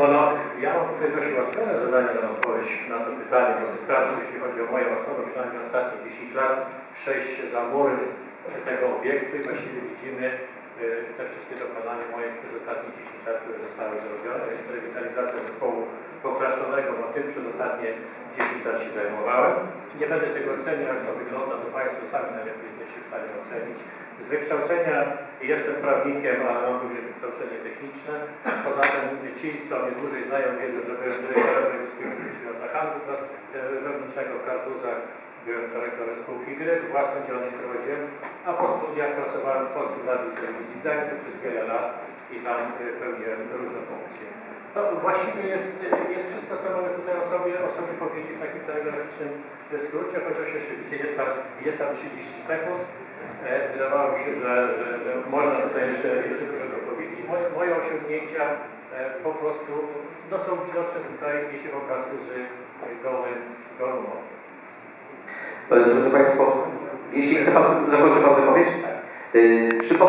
Państwo, no, ja mam tutaj dość ułatwione zadanie na odpowiedź na to pytanie, bo wystarczy, jeśli chodzi o moją osobę, przynajmniej ostatnie 10 lat, przejść za mury tego obiektu i właściwie widzimy y, te wszystkie dokonania moje przez ostatnie 10 lat, które zostały zrobione. Jest to rewitalizacja zespołu poklaszczonego, bo tym przez ostatnie 10 lat się zajmowałem. Nie będę tego oceniał, jak to wygląda, to Państwo sami najlepiej jesteście w stanie ocenić. Z wykształcenia jestem prawnikiem, ale mam również wykształcenie techniczne. Poza tym ci, co mnie dłużej znają, wiedzą, że byłem dyrektorem wojewódzkiego przedsiębiorstwa handlu pra- e, w Kartuzach. Byłem dyrektorem spółki gry, własną działalność prowadziłem, a po studiach pracowałem w Polskim Radiu Telewizji Gdańskiej przez wiele lat i tam e, pełniłem różne funkcje. To właściwie jest, jest wszystko, co mogę tutaj o sobie, o sobie powiedzieć w takim telegraficznym skrócie, chociaż widzę, jest tam, jest tam 30 sekund. E, Wydawało mi się, że, że, że można tutaj jeszcze, jeszcze dużo. Moje, osiągnięcia e, po prostu no, są widoczne tutaj, jeśli obrazku z gołym, gołym Drodzy Państwo, jeśli zakończy Pan wypowiedź? Yy,